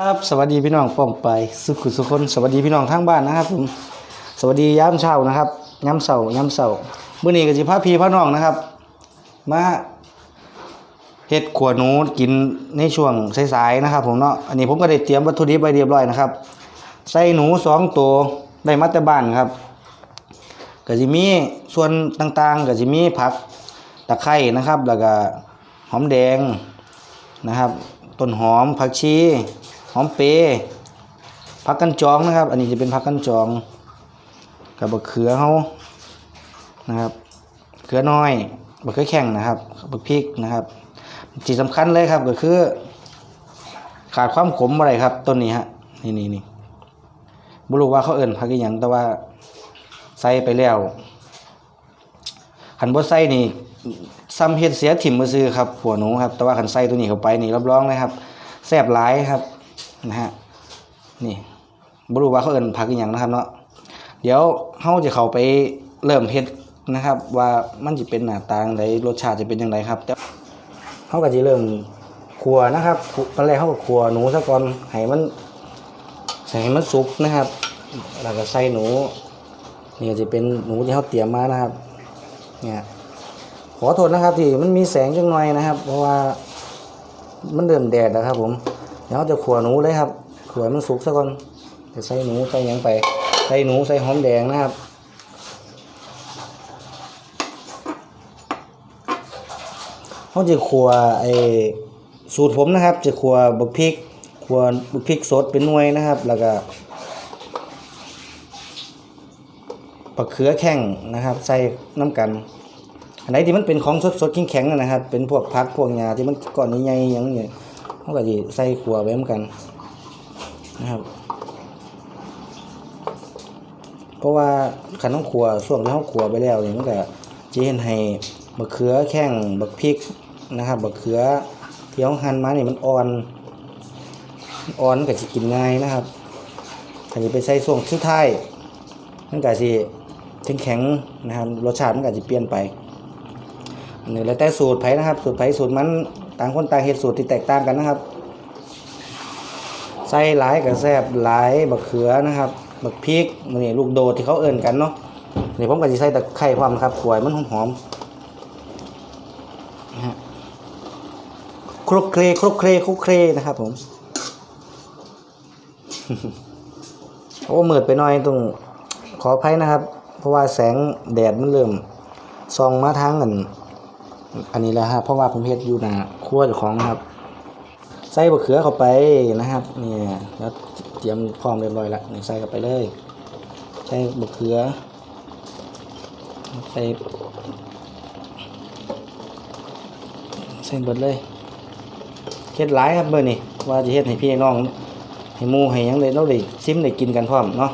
ครับสวัสดีพี่น้องป้องไปสุขุสุคนสวัสดีพี่น้องทั้งบ้านนะครับผมสวัสดียามเช้านะครับยามเช้ายามเช้ามื้อนี้ก็สิพาพี่พาน้องนะครับ มาเฮ็ดขวหนูกินในช่วงสายๆนะครับ ผมเนาะอันนี้ผมก็ได้เตรียมวัตถุดิบไว้เรียบร้อยนะครับใส่หนูสองตัวได้มาแต่บ้านครับก็สิมีส่วนต่างๆก็สิมีผักตะไคร้นะครับ แล้วก็หอมแดงนะครับต้นหอมผักชี หอมเปรย์ผักกันจองนะครับ อันนี้จะเป็นผักกันจอง กับบะเขือเขานะครับเขือน้อยบะเขือแข็งนะครับบะพริกนะครับที่สำคัญเลยครับก็คือ ขาดความขมอะไรครับต้นนี้ฮะนี่นี่นี่บุรุว่าเขาเอิ่นผักอย่างแต่ว่าใส่ไปแล้วขันบ่ใส่นี่ซ้ำเฮ็ดเสียถิ่มมือซื้อครับหัวหนูครับแต่ว่าขันไส้ตัวนี้เข้าไปนี่รับรองเลยครับแซ่บหลายครับ นะฮะนี่บ่รู้ว่าเขาเอินผักอีหยังนะครับเนาะเดี๋ยวเฮาจะเข้าไปเริ่มเฮ็ดนะครับ ว่ามันสิเป็นหน้าตางไดรสชาติจะเป็นจังไดครับแต่เฮาก็สิเริ่มคั่วนะครับตอนแรกเฮาก็คั่วหนูซะก่อนให้มันให้มันสุกนะครับแล้วก็ใส่หนูนี่ก็จะเป็นหนูที่เฮาเตรียมมานะครับเนี่ยขอโทษนะครับที่มันมีแสงจังหน่อยนะครับ เพราะว่ามันเริ่มแดดแล้วครับผม เดี๋ยวจะขัวหนูเลยครับขัวมันสุกซะก่อนจะใส่หนูใส่ยังไป ใส่หนูใส่หอมแดงนะครับเขาจะขัวไอ้สูตรผมนะครับ จะขัวบักพริกขัวบักพริกสดเป็นหน่วยนะครับ แล้วก็ปักเขือแข้งนะครับ ใส่น้ำกันอันไหนที่มันเป็นของสดๆแข็งๆอะนะครับ เป็นพวกพักพวกหญ้าที่มันก้อนใหญ่ๆอย่างนี้ เขาก็จะใส่ขัวไว้เหมือนกันนะครับ เพราะว่าขันต้องขัวช่วงที่เขาขัวไปแล้วเนี่ยมันก็จะเห็นให้บักเขือแข้งบักพริกนะครับบักเขือที่เขาหั่นมาเนี่ยมันอ่อนอ่อนมันก็จะกินง่ายนะครับถ้าจะไปใส่ส่วงชุดท้ายมันก็จะแข็งนะครับรสชาติมันก็จะเปลี่ยนไปอันนี้แล้วแต่สูตรไผนะครับ สูตรไผสูตรมัน ต่างคนต่างเฮ็ดสูตรที่แตกต่างกันนะครับ ใส่หลายกับแซบหลายบักเขือนะครับบักพริกนี่ลูกโดที่เขาเอิ่นกันเนาะนี่ผมก็จะใส่ตะไคร้พร้อมครับขวยมันหอมๆนะฮะคลุกเคลคลุกเคลคลุกเคลนะครับผมโอ้มืดไปหน่อยต้องขออภัยนะครับ เพราะว่าแสงแดดมันเริ่มส่องมาทางกัน อันนี้แหละครับเพราะว่าผมเฮ็ดอยู่หนาครัวเจ้าของนะครับ ใส่บะเขือเข้าไปนะครับนี่แล้วเตรียมพร้อมเรียบร้อยแล้วนี่ใส่เข้าไปเลย ใส่บะเขือ ใส่ใส่เบิดเลยเฮ็ดหลายครับเบอร์นี่ว่าจะเฮ็ดให้พี่น้อง ให้มูให้ยังเลยเราได้ซิมได้กินกันพร้อมเนาะ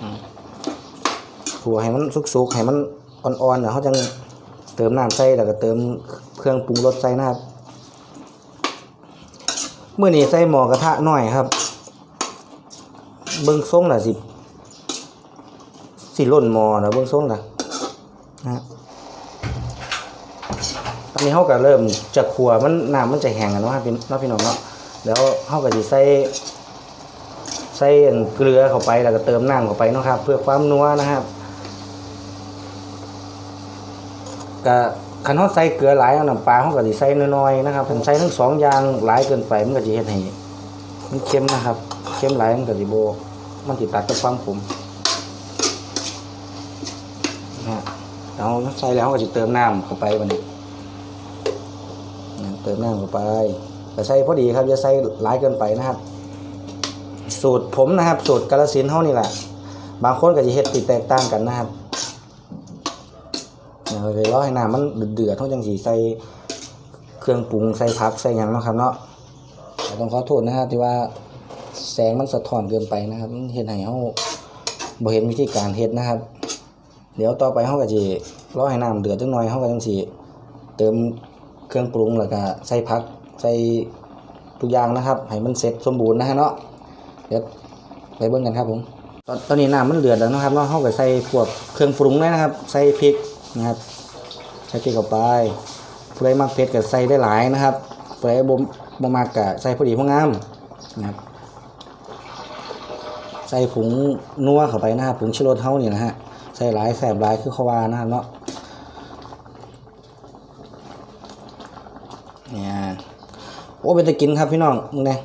อืมขัวให้มันสุกๆให้มัน อ่อนๆแล้วเขาจังเติมน้ำใส่แล้วก็เติมเครื่องปรุงรสใส่นะครับเมื่อนี้ใส่หม้อกระทะหน่อยครับ เบิ้งทรงน่ะสิสิล่นหม้อนะเบิ้งทรงน่ะนะตอนนี้เขาก็เริ่มจะขัวมันน้ำมันจะแห้งกันเนาะพี่เนาะพี่น้องเนาะแล้วเขาก็จะใส่ใส่เกลือเข้าไปแล้วก็เติมน้ำเข้าไปนะครับ เพื่อความนัวนะครับ ก็คันเขาใส่เกลือหลายเอาน้ำปลาเขาก็สิใส่น้อยๆนะครับผมใส่ทั้งสองอย่างหลายเกินไปมันก็จะเฮ็ดให้มันเค็มนะครับ เค็มหลายมันก็สิโบมันสิดตัดกับความขมนะฮะเราใส่แล้วเขาก็จะเติมน้ำเข้าไปวันนี้นะเติมน้ำเข้าไปก็ใส่พอดีครับอย่าใส่หลายเกินไปนะครับ สูตรผมนะครับ สูตรกาลสินธุ์เฮานี่แหละบางคนก็จะเฮ็ดติดแตกต่างกันนะครับ เดี๋ยวรอให้น้ำมันเดือดๆเท่าจังสีใส่เครื่องปรุงใส่ผักใส่หยังเนาะครับเนาะแต่ต้องขอโทษนะครับที่ว่าแสงมันสะท้อนเกินไปนะครับเห็นให้เฮาบ่เห็นวิธีการเฮ็ดนะครับ เดี๋ยวต่อไปเฮาก็สิรอให้น้ำเดือดจังหน่อยเฮาก็จังสิเติมเครื่องปรุงแล้วก็ใส่ผักใส่ทุกอย่างนะครับให้มันเสร็จสมบูรณ์นะฮะเนาะเดี๋ยวไปเบิ่งกันครับผมตอนนี้น้ำมันเดือดแล้วนะครับเนาะเฮาก็ใส่พวกเครื่องปรุงเลยนะครับ ใส่พริก นะครับใส่พริกเข้าไปผู้ใดมักเผ็ดก็ใส่ได้หลายนะครับผู้ใดบ่บ่มากกะใส่พอดีพองามนะครับ ใส่ผงนัวเข้าไปนะครับผงชูรสเฮานี่นะฮะใส่หลายแสบหลายคือเขาวานะครับเนาะเนี่ยโอ้เป็นตะกินครับพี่น้องมึงเนี่ย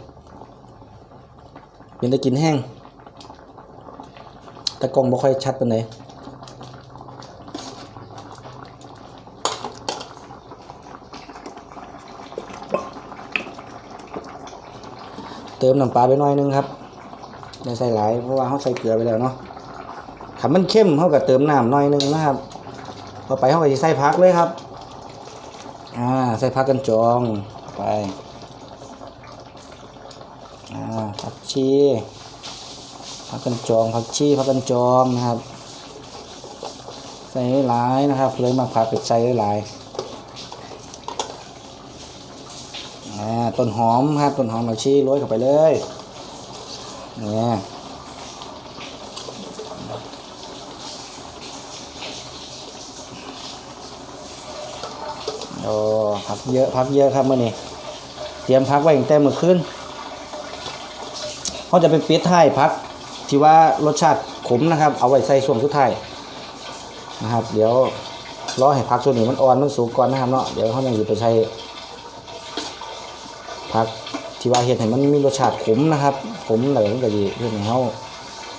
เป็นตะกินแห้งแตะกล้องบ่ค่อยชัดปานใด ติมน้ำปลาไปหน่อยนึงครับไม่ใส่หลายเพราะว่าเขาใส่เกลือไปแล้วเนาะถ้ามันเข้มเขาก็เติมน้ำหน่อยนึงนะครับต่อไปเขาก็จะใส่พักเลยครับอ่าใส่พักกันจองไปอ่าผักชีผักกันจองผักชีผักกันจองนะครับ ใส่หลายนะครับเลยมาผักเป็ดใส่หลาย อ่าต้นหอมครับต้นหอมผักชีโรยเข้าไปเลยเนี่ยโอ้พักเยอะพักเยอะครับเมื่อนี้เตรียมพักไว้ตั้งแต่เมื่อคืนเขาจะไปปิดท้ายพักที่ว่ารสชาติขมนะครับ เอาไว้ใส่ช่วงสุดท้ายนะครับ เดี๋ยวรอให้พักส่วนนี้มันอ่อนมันสุกก่อนนะครับเนาะเดี๋ยวเขายังอยู่ไปใช้ พักที่ว่าเห็ดให้มันมีรสชาติขมนะครับขมแล้วมันก็ดีเพื่อให้เขา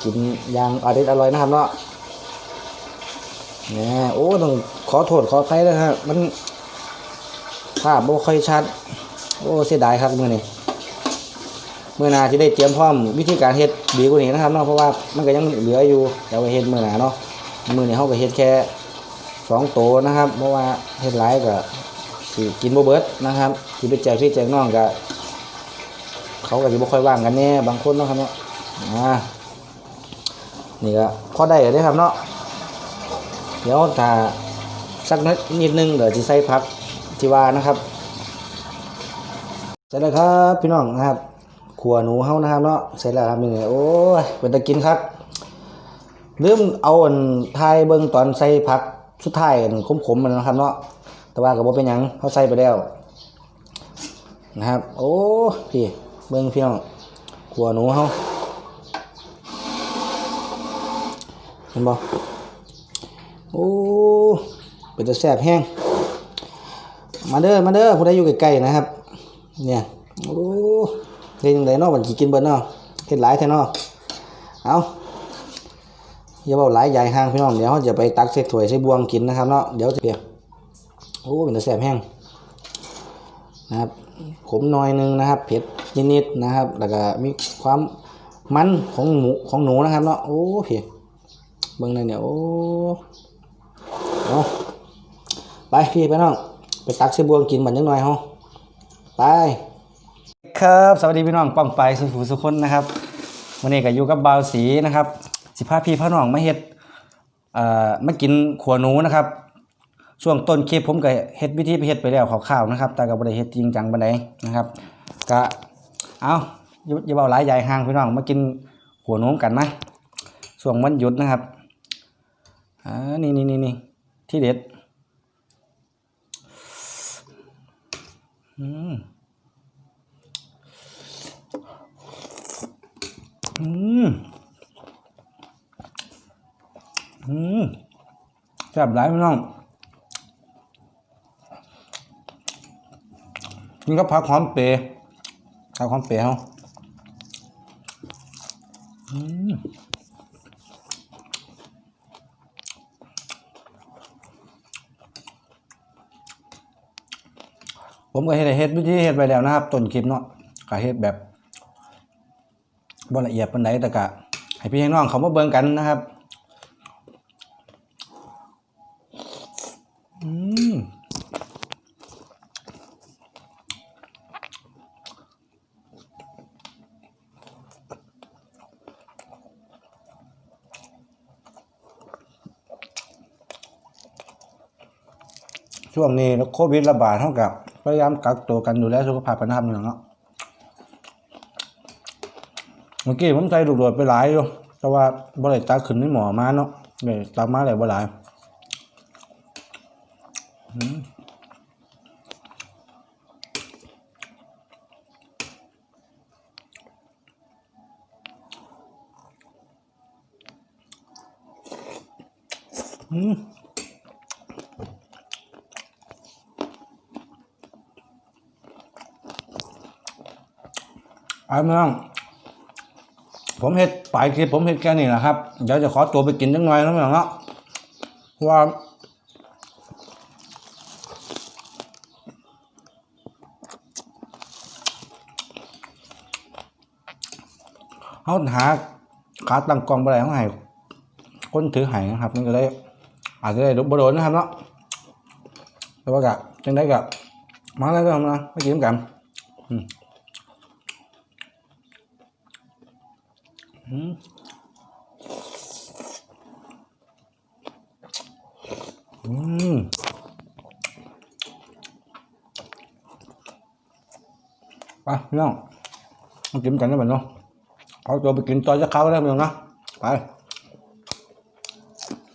กินอย่างอร่อยอร่อยนะครับเนาะเนี่ยโอ้ต้องขอโทษขออภัยนะฮะมันภาพบ่ค่อยชัด โอ้เสียดายครับมื่อนี้เมื่อนาที่ได้เตรียมพร้อมวิธีการเฮ็ดดีกว่านี้นะครับเนาะเพราะว่ามันก็ยังเหลืออยู่เดี๋ยวไปเฮ็ดมื่อนาเนาะมื่อนี้เขาก็เฮ็ดแค่สองโตนะครับเพราะว่าเฮ็ดหลายก็ สิกินบ่เบิดนะครับที่ไปแจกพี่แจกน้องก็เขาก็จะบ่ค่อยว่างกันแน่บางคนเนาะครับเนาะอ่านี่ก็พอได้เลยครับเนาะเดี๋ยวถ้าสักนิดนึงเดี๋ยวจะใส่พักที่ว่านะครับเสร็จแล้วครับพี่น้องนะครับขัวหนูเฮานะครับเนาะเสร็จแล้วครับนี่โอ้ยเป็นตะกินครับลืมเอาอันทายเบิ่งตอนใส่ผักสุดท้ายอันขมๆมันนะครับเนาะ แต่ว่าก็บ่เป็นยังเขาใส่ไปแล้วนะครับ โอ้พี่เบิ้งพี่น้องขัวหนูเฮาเห็นบ่โอ้เป็นตะแซ่บแห้งมาเด้อมาเด้อผู้ใดอยู่ใกล้ๆนะครับ เนี่ยโอ้เฮ็ดจังไดเนาะบัดสิกินเบิดเนาะเฮ็ดหลายแท้เนาะเอาอย่าเว้าหลายใหญ่ห่างพี่น้องเดี๋ยวเราจะไปตักใส่ถ้วยใส่บวงกินนะครับเนาะเดี๋ยวจะเปียก โอ้เป็นตะแซ่บแห้งนะครับขมหน่อยหนึงนะครับ เผ็ดนิดๆนะครับ แล้วก็มีความมันของหมูของหนูนะครับเนาะโอ้พี่เบิ่งเลยเนี่ยโอ้เอาไปพี่ไปน้องไปตักเสบวงกินบันยังหน่อยฮาไปครับสวัสดีพี่น้องป้องไปสุขสุขคนนะครับวันนี้ก็อยู่กับบาวสีนะครับ สิพาพี่พ่อน้องมาเฮ็ดเอ่อมากินขัวหนูนะครับ ช่วงต้นคลิปผมก็เฮ็ดวิธีไปเฮ็ดไปแล้วคร่าวๆนะครับ แต่ก็บ่ได้เฮ็ดจริงจังปานใดนะครับก็เอาอย่าอย่าเว้าหลายใหญ่ห่างพี่น้องมากินหัวหนูกันนะช่วงวันหยุดนะครับอ่านี่นี่นี่นี่ที่เด็ดอืมอืมอืมแซ่บหลายพี่น้อง นี่ก็ผักหอมเปรย์ผักหอมเปรย์เขาผมก็เฮ็ดให้เฮ็ดวิธีเฮ็ดไปแล้วนะครับต้นคลิปเนาะก็เฮ็ดแบบบ่ละเอียดปานใดแต่ก็ให้พี่ให้น้องเขามาเบิ่งกันนะครับ ช่วงนี้โควิดระบาดเท่ากับพยายามกักตัวกันดูแลสุขภาพกันทำอย่างเนาะเมื่อกี้ผมใส่ลูกโดดไปหลายอยู่แต่ว่าบ่ได้ตาขึ้นไม่หมอมาเนาะเนี่ยตามาได้บ่หลายอืม อืมไอ้เมืองผมเห็ดปลายคลิปผมเห็ดแค่นี้นะครับ เดี๋ยวจะขอตัวไปกินจังหน่อยนะเมืองเนาะเพราะว่าเขาหาขาตั้งกล้องไปไหนของไห้คนถือไห้นะครับมันก็เลยอาจจะได้บโดนนะครับเนาะแต่ว่ากะจังได้กะมาแล้วก็ทำนะไม่กินกันอืม อืมอืมไปพี่น้องกินกันได้ไหมเนาะเอาตัวไปกินต่อจะเข้าได้ไหมเนาะไป